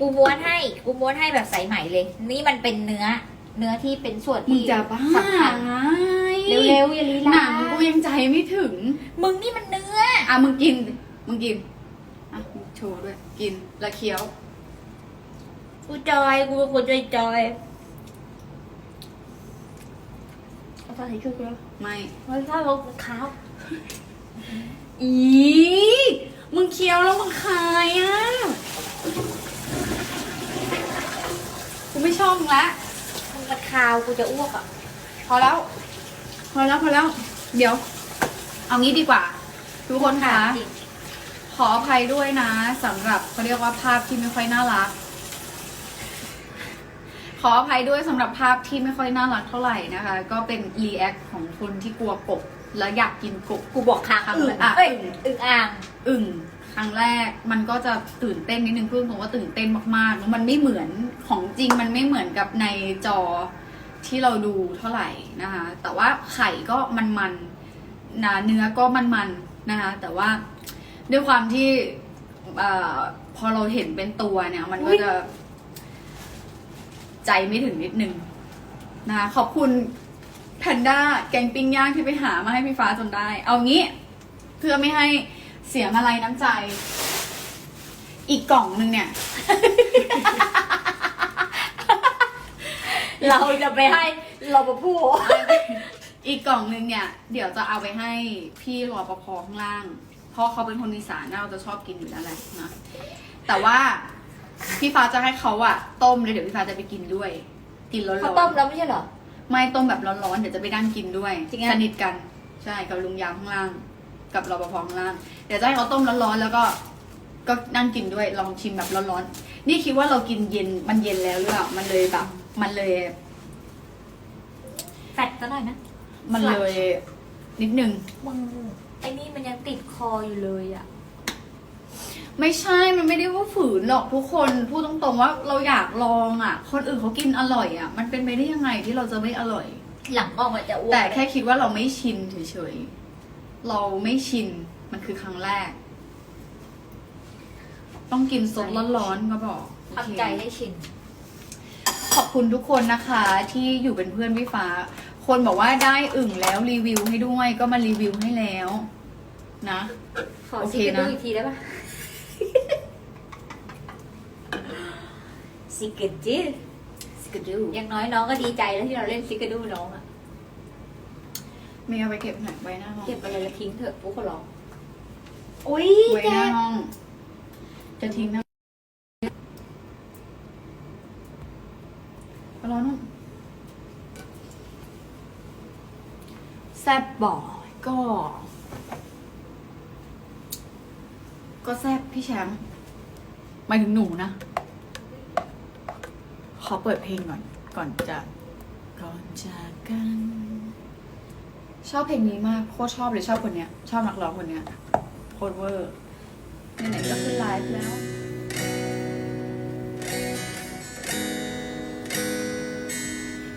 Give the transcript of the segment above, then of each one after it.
กูม้วนให้กูม้วนให้แบบใสใหม่เลย นี่มันเป็นเนื้อ เนื้อที่เป็นส่วนมึงที่จะบ้าสำคัญไงเร็วๆอย่าลีหนัลางกูยังใจไม่ถึง มึงนี่มันเนื้อ อะมึงกิน มึงกิน อะมึงโชว์ด้วย กินแล้วเคี้ยว กูจอยกูเป็นคนจอยจอยเอาไปช่วยกูแล้วไม่ไม่ใช่เราขาวอีมึงเคี้ยวแล้วมึงคายอะ มึงละมึงมันคาวกูจะอ้วกอะ พอแล้ว พอแล้วพอแล้ว เดี๋ยว เอางี้ดีกว่า ทุกคนคะขออภัยด้วยนะสำหรับเขาเรียกว่าภาพที่ไม่ค่อยน่ารัก ขออภัยด้วยสำหรับภาพที่ไม่ค่อยน่ารักเท่าไหร่นะคะ ก็เป็นรีแอคของคนที่กลัวกบ และอยากกินกบกูบอกค้างครั้งอึ่งแรกอะเอ้ยอึ่งอ่างอึ่งครั้งแรกมันก็จะตื่นเต้นนิดนึงพูดตรงว่าตื่นเต้นมากๆมันไม่เหมือนของจริงมันไม่เหมือนกับในจอที่เราดูเท่าไหร่นะคะ แต่ว่าไข่ก็มันๆนะเนื้อก็มันๆนะคะ แต่ว่าด้วยความที่เออพอเราเห็นเป็นตัวเนี่ย มันก็จะ ใจไม่ถึงนิดนึงนะคะขอบคุณ แพนด้าแกงปิ้งย่างที่ไปหามาให้พี่ฟ้าจนได้ เอางี้เพื่อไม่ให้เสียมาลัยน้ำใจ อีกกล่องนึงเนี่ย เราจะไปให้รปภอีกกล่องนึงเนี่ย เดี๋ยวจะเอาไปให้พี่รอปภข้างล่าง เพราะเขาเป็นคนอีสานเราจะชอบกินอยู่แล้วแหละนะแต่ว่าพี่ฟ้าจะให้เขาอะต้มเลยเดี๋ยวพี่ฟ้าจะไปกินด้วย กินร้อนๆเขาต้มแล้วไม่ใช่เหรอ ไม่ต้มแบบร้อนๆเดี๋ยวจะไปนั่งกินด้วยจริงอะ สนิทกันใช่กับลุงยามข้างล่าง กับรปภข้างล่าง เดี๋ยวจะให้เขาต้มร้อนๆแล้วก็ ก็นั่งกินด้วยลองชิมแบบร้อนๆนี่คิดว่าเรากินเย็นมันเย็นแล้วหรือเปล่ามันเลยแบบ มันเลย แฟดซะหน่อยนะมันเลยนิดนึง มึงไอ้นี่มันยังติดคออยู่เลยอะ ไม่ใช่มันไม่ได้ว่าฝืนหรอกทุกคน พูดตรงๆว่าเราอยากลองอะ คนอื่นเขากินอร่อยอะ มันเป็นไปได้ยังไงที่เราจะไม่อร่อย หลังออกมาจะอ้วกแต่แค่คิดว่าเราไม่ชินเฉยๆ เราไม่ชิน มันคือครั้งแรก ต้องกินสดร้อนๆก็บอกโอเค ทำใจให้ชิน ขอบคุณทุกคนนะคะที่อยู่เป็นเพื่อนพี่ฟ้า คนบอกว่าได้อึ่งแล้วรีวิวให้ด้วยก็มารีวิวให้แล้ว นะ ขอโอเคซิกเกอร์นะ ดูอีกทีได้ปะ ซิกเกอร์จื้อสกดูอย่างน้อยน้องก็ดีใจแล้วที่เราเล่นซิกเกอร์ดูน้องอะไม่เอาไปเก็บหน่อยไว้หน้าห้องเก็บไปเลยแล้วทิ้งเถอะปุ๊กก็ร้องอุ้ยไว้แกหน้าห้อง จะทิ้งนะร้อนนุ่มแซ่บบ่อยก็ ก็แซ่บพี่แชมป์หมายถึงหนูนะข อเปิดเพลงก่อนก่อนจะก่อนจากกัน ชอบเพลงนี้มากโคตรชอบเลยชอบคนเนี้ย ชอบนักร้องคนเนี้ยโคตรเวอร์ไหนๆก็ขึ้นไลฟ์แล้ว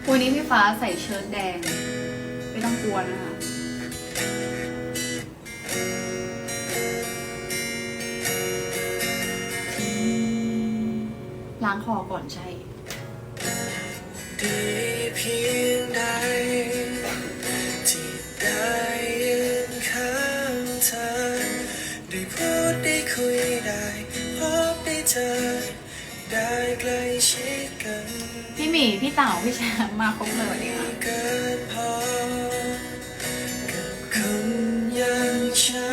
วันนี้พี่ฟ้าใส่เชิ้ตแดง ไม่ต้องกลัวนะคะ ล้างคอก่อนใช่ ดีเพียงใดที่ได้ยืนข้างเธอ ได้พูดได้คุยได้พบได้เจอ ได้ใกล้ชิดกันพี่หมี พี่เต่าพี่แชมป์มาครบเลยวันนี้ค่ะเกินพอกับคนอย่างฉั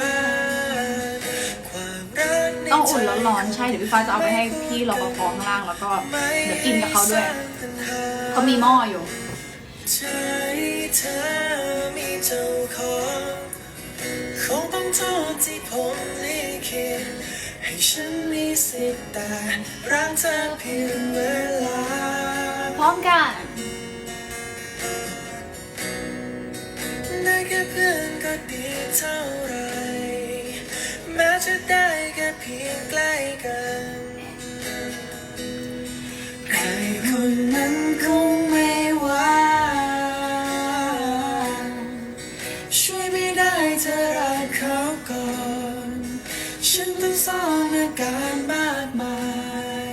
นความรักในต้องใจอุ่นร้อนๆใช่เดี๋ยวพี่ฟ้าจะเอาไปให้พี่รปภข้างล่างแล้วก็เดี๋ยวกินกับเขาด้วย เขามีหม้ออยู่ใจเธอมีเจ้าของคงต้องโทษที่ผมลิขิตให้ฉันมีสิทธิ์แต่รักเธอเพียงเวลา พร้อมกันได้แค่เพื่อนก็ดีเท่าไรแม้จะได้แค่เพียงใกล้กัน การมากมาย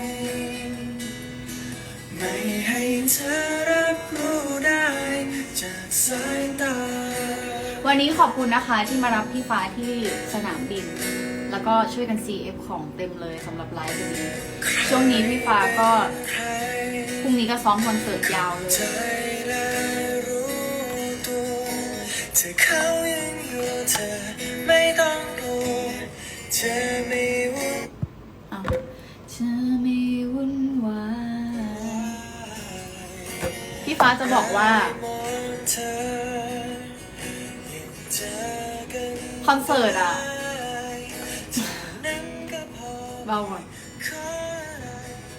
ไม่ให้เธอรับรู้ได้จากสายตา วันนี้ขอบคุณนะคะที่มารับพี่ฟ้าที่สนามบิน แล้วก็ช่วยกัน CF ของเต็มเลยสำหรับไลฟ์วันนี้ ช่วงนี้พี่ฟ้าก็พรุ่งนี้ก็ซ้อมคอนเสิร์ตยาวเลย ฟ้าจะบอกว่ามองเธอยังเจอกันคอนเสิร์ตอะนั้นก็พอเบาก่อนขอได้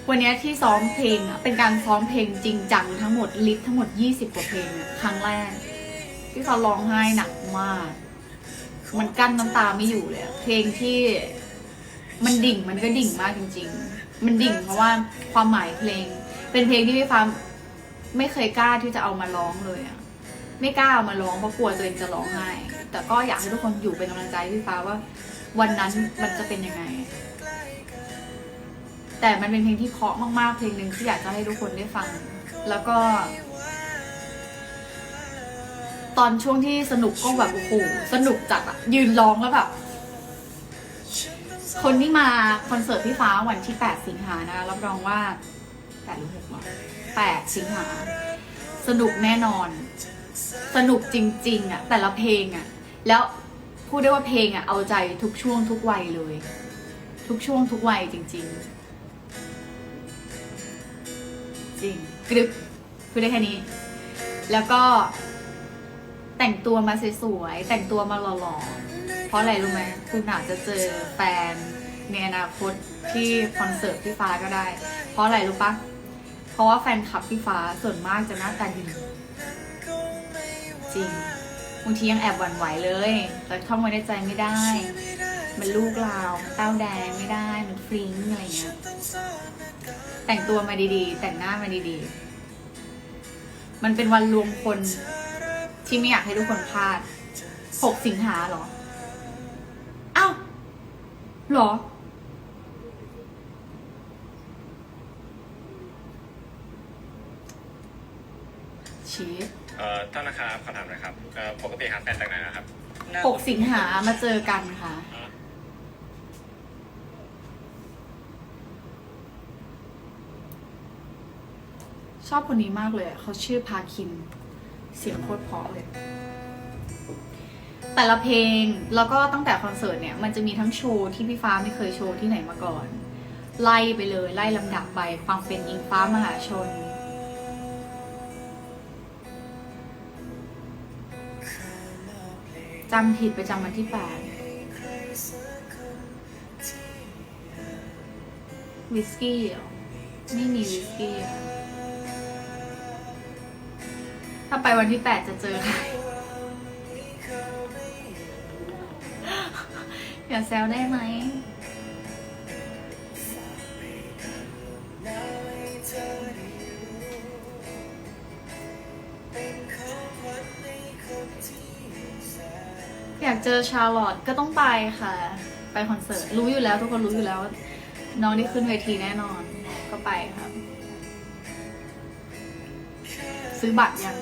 วันนี้ที่ซ้อมเพลงอะเป็นการซ้อมเพลงจริงจังทั้งหมดลิสต์ทั้งหมด 20 กว่าเพลงอะครั้งแรกพี่ฟ้าร้องไห้หนักมาก มันกั้นน้ำตาไม่อยู่เลยอะเพลงที่มันดิ่งมันก็ดิ่งมากจริง ๆ มันดิ่งเพราะว่าความหมายเพลง เป็นเพลงที่พี่ฟ้า ไม่เคยกล้าที่จะเอามาร้องเลยอะไม่กล้าเอามาร้องเพราะกลัวตัวเองจะร้องไห้แต่ก็อยากให้ทุกคนอยู่เป็นกำลังใจพี่ฟ้าว่า วันนั้นมันจะเป็นยังไง แต่มันเป็นเพลงที่เพราะมากๆเพลงหนึ่งที่อยากจะให้ทุกคนได้ฟัง แล้วก็ ตอนช่วงที่สนุกก็แบบโอ้โหสนุกจัดอะยืนร้องแล้วแบบคนที่มาคอนเสิร์ตพี่ฟ้าวันที่ 8 สิงหานะรับรองว่า8หรือ6หรอ 8 สิงหา สนุกแน่นอน สนุกจริง ๆอะแต่ละเพลงอะแล้วพูดได้ว่าเพลงอะเอาใจทุกช่วงทุกวัยเลย ทุกช่วงทุกวัยจริง ๆ จริงกรึบพูดได้แค่นี้ แล้วก็แต่งตัวมาสวยๆ แต่งตัวมาหล่อๆ เพราะอะไรรู้ไหม คุณอาจจะเจอแฟนในอนาคตที่คอนเสิร์ตพี่ฟ้าก็ได้ เพราะอะไรรู้ปะ ราะว่าแฟนคลับพี่ฟ้าส่วนมากจะหน้าตาดีจริงบางทียังแอบหวั่นไหวเลย แต่ท่องไว้ในใจไม่ได้ มันลูกเรามันเต้าแดงไม่ได้ มันฟริ้งอะไรเงี้ยแต่งตัวมาดีๆ แต่งหน้ามาดีๆ มันเป็นวันรวมคนที่ไม่อยากให้ทุกคนพลาด 6 สิงหาหรอ อ้าวหรอ ชีสเอ่อท่านนะครับขอถามหน่อยครับเอ่อปกติหาแฟนจากไหนนะครับหกสิงหามาเจอกันค่ะ ชอบคนนี้มากเลยอะเขาชื่อพาคิน เสียงโคตรเพราะเลย แต่ละเพลงแล้วก็ตั้งแต่คอนเสิร์ตเนี่ย มันจะมีทั้งโชว์ที่พี่ฟ้าไม่เคยโชว์ที่ไหนมาก่อน ไล่ไปเลยไล่ลำดับไปความเป็นอิงฟ้ามหาชน จำผิดไปจำวันที่แปดวิสกี้เหรอไม่มีวิสกี้ถ้าไปวันที่แปดจะเจอใครอย่าแซวได้ไหม อยากเจอชาร์ลอตก็ต้องไปค่ะ ไปคอนเสิร์ตรู้อยู่แล้ว ทุกคนรู้อยู่แล้วน้องได้ขึ้นเวทีแน่นอนก็ไปครับซื้อบัตรยัง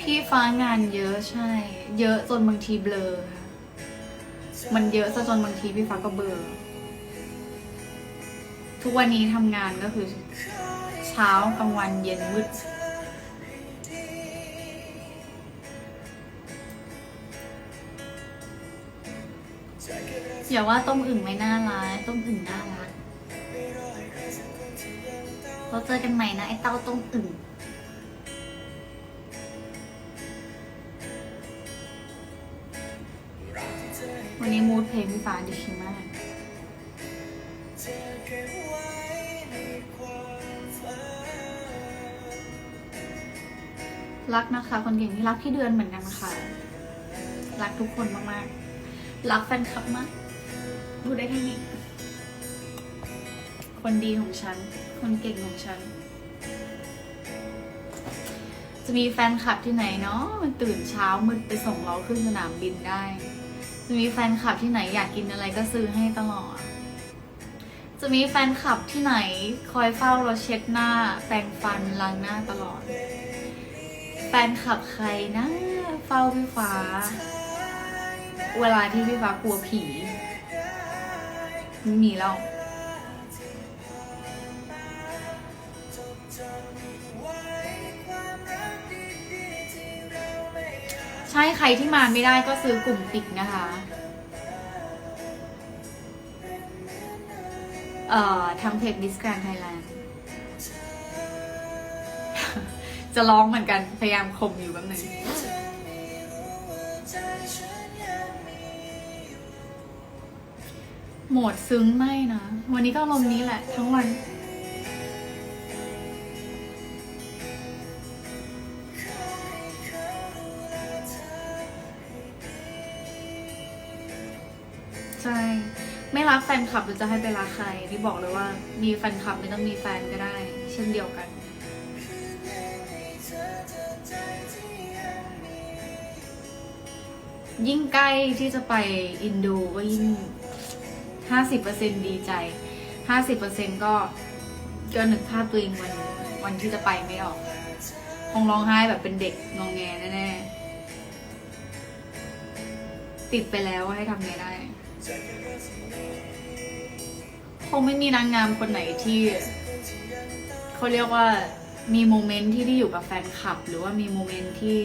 พี่ฟ้างานเยอะใช่ เยอะจนบางทีเบลอค่ะ มันเยอะซะจนบางทีพี่ฟ้าก็เบลอทุกวันนี้ทำงานก็คือ เช้ากลางวันเย็นมืดอย่าว่าต้มอึ่งไม่น่ารักต้มอึ่งน่ารักเราเจอกันใหม่นะ ไอ้เต้าต้มอึ่ง นี้มูดเพลงพี่ฟ้าดีมากรักนะคะ คนเก่งที่รักพี่เดือนเหมือนกันค่ะ รักทุกคนมากๆ รักแฟนคลับมากพูดได้แค่นี้ คนดีของฉัน คนเก่งของฉัน จะมีแฟนคลับที่ไหนเนาะมันตื่นเช้ามืดไปส่งเราขึ้นสนามบินได้ จะมีแฟนคลับที่ไหนอยากกินอะไรก็ซื้อให้ตลอด จะมีแฟนคลับที่ไหนคอยเฝ้าเราเช็ดหน้า แปรงฟันล้างหน้าตลอด แฟนคลับใครนะเฝ้าพี่ฟ้า เวลาที่พี่ฟ้ากลัวผี มีแล้ว ใช่ใครที่มาไม่ได้ก็ซื้อกลุ่มปิดนะคะเอ่อทางเพจ Miss Grand Thailand จะร้องเหมือนกันพยายามคมอยู่แป๊บนึงโหมดซึ้งไม่นะ วันนี้ก็อารมนี้แหละ ทั้งวัน ใช่ ไม่รักแฟนคลับหรือจะให้ไปรักใครที่บอกเลยว่า มีแฟนคลับไม่ต้องมีแฟนก็ได้ เช่นเดียวกัน ยิ่งใกล้ที่จะไปอินโดก็ยิ่งห้าสิบเปอร์เซ็นดีใจห้าสิบเปอร์เซ็นก็ก็นึกภาพตัวเองวันวันที่จะไปไม่ออก คงร้องไห้แบบเป็นเด็กงองแงแน่ๆติดไปแล้วให้ทำไงได้ คงไม่มีนางงามคนไหนที่เขาเรียกว่ามีโมเมนต์ที่ได้อยู่กับแฟนคลับ หรือว่ามีโมเมนต์ที่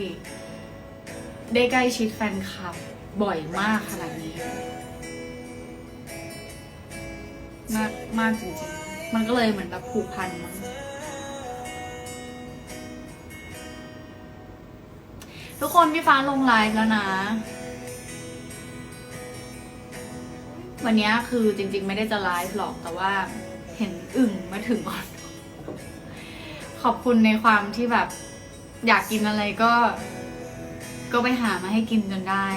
ได้ใกล้ชิดแฟนคลับบ่อยมากขนาดนี้ มากมากจริงๆ มันก็เลยเหมือนแบบผูกพันมั้งทุกคนพี่ฟ้าลงไลฟ์แล้วนะ วันนี้คือจริง ๆ ไม่ได้จะไลฟ์หรอกแต่ว่าเห็นอึ่งมาถึงก่อน ขอบคุณในความที่แบบอยากกินอะไรก็ ก็ไปหามาให้กินจนได้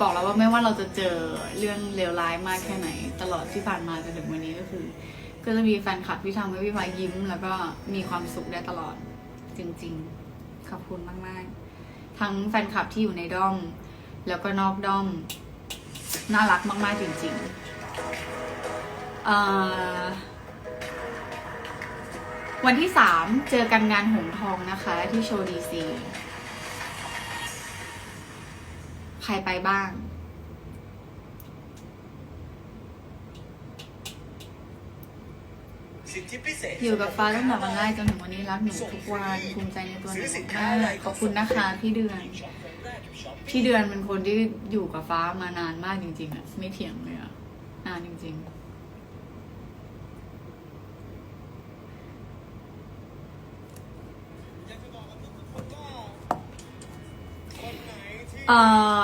บอกแล้วว่าไม่ว่าเราจะเจอเรื่องเลวร้ายมากแค่ไหน ตลอดที่ผ่านมาจนถึงวันนี้ก็คือ ก็จะมีแฟนคลับที่ทำให้พี่ฟ้ายิ้ม แล้วก็มีความสุขได้ตลอด จริง ๆ ขอบคุณมาก ๆ ทั้งแฟนคลับที่อยู่ในด้อม แล้วก็นอกด้อม น่ารักมากๆจริงๆ วันที่สามเจอกันงานหงทองนะคะ ที่โชว์ดีซีใครไปบ้าง สิทธิพิเศษอยู่กับฟ้าตั้งแต่วันแรกจนถึงวันนี้รักหนูทุกวันภูมิใจในตัวหนูมากขอบคุณนะคะพี่เดือน พี่เดือนเป็นคนที่อยู่กับฟ้ามานานมากจริงๆอะไม่เถียงเลยอะนานจริงๆเอ่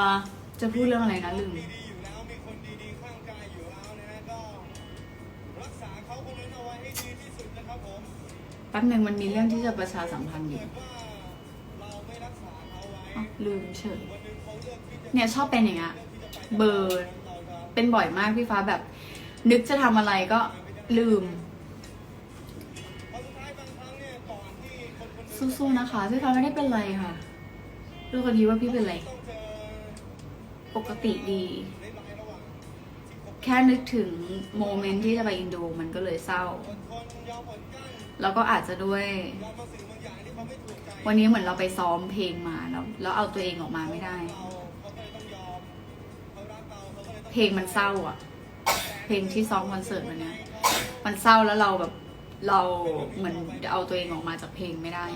อจะพูดเรื่องอะไรนะลืมดีอยู่แล้วมี แป๊บหนึ่งมันมีเรื่องที่จะประชาสัมพันธ์อยู่ว่าวลืมเฉย เนี่ยชอบเป็นอย่างเงี้ยเบอร์เป็นบ่อยมากพี่ฟ้าแบบ นึกจะทำอะไรก็ลืม สู้ๆนะคะพี่ฟ้าไม่ได้เป็นไรค่ะทุกคนคิดว่าพี่เป็นไร ปกติดี แค่นึกถึงโมเมนต์ที่จะไปอินโดมันก็เลยเศร้า แล้วก็อาจจะด้วย วันนี้เหมือนเราไปซ้อมเพลงมาแล้วแล้วเอาตัวเองออกมาไม่ได้ เพลงมันเศร้าอะ เพลงที่ซ้อมคอนเสิร์ตวันเนี้ยมันเศร้าแล้วเราแบบเราเหมือนเอาตัวเองออกมาจากเพลงไม่ได้